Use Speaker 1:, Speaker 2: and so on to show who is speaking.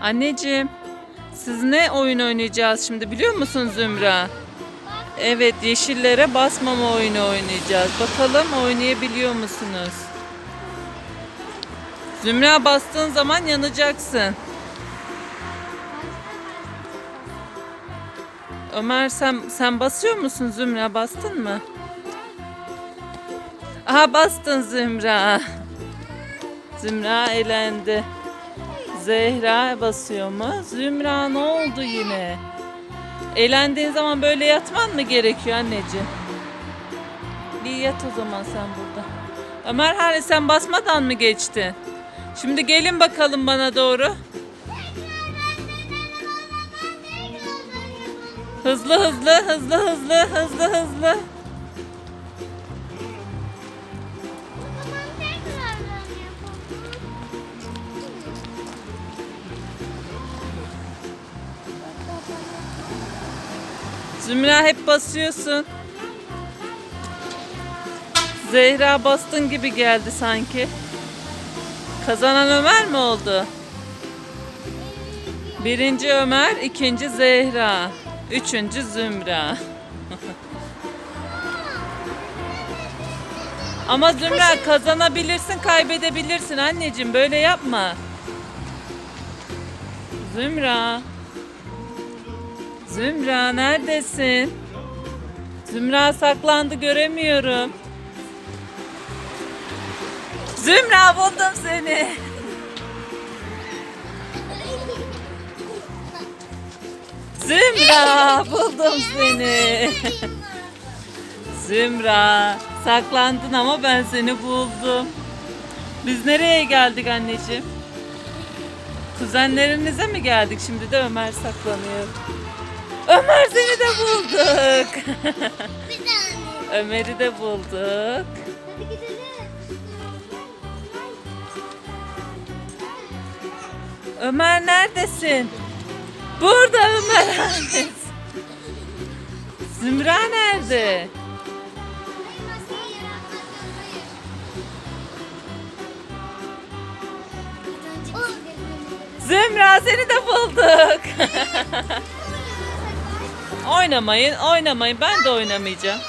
Speaker 1: Anneciğim, siz ne oyun oynayacağız şimdi biliyor musun Zümra? Evet, yeşillere basmama oyunu oynayacağız. Bakalım oynayabiliyor musunuz? Zümra bastığın zaman yanacaksın. Ömer sen sen basıyor musun Zümra? Bastın mı? Aha bastın Zümra. Zümra elendi. Zehra basıyor mu? Zümra ne oldu yine? Eğlendiğin zaman böyle yatman mı gerekiyor anneciğim? Bir yat o zaman sen burada. Ömer hani sen basmadan mı geçtin? Şimdi gelin bakalım bana doğru. Hızlı hızlı hızlı hızlı hızlı hızlı. Zümra hep basıyorsun. Zehra bastın gibi geldi sanki. Kazanan Ömer mi oldu? Birinci Ömer, ikinci Zehra, üçüncü Zümra. Ama Zümra kazanabilirsin, kaybedebilirsin anneciğim. Böyle yapma. Zümra. Zümra neredesin? Zümra saklandı göremiyorum. Zümra buldum seni. Zümra buldum seni. Zümra saklandın ama ben seni buldum. Biz nereye geldik anneciğim? Kuzenlerinize mi geldik? Şimdi de Ömer saklanıyor. Ömer seni de bulduk.
Speaker 2: Bir tane.
Speaker 1: Ömer'i de bulduk.
Speaker 2: Hadi gidelim.
Speaker 1: Ömer neredesin? Burada Ömer neredesin? Zümra nerede?
Speaker 2: Hayır yere.
Speaker 1: Zümra seni de bulduk. oynamayın, oynamayın. Ben de oynamayacağım.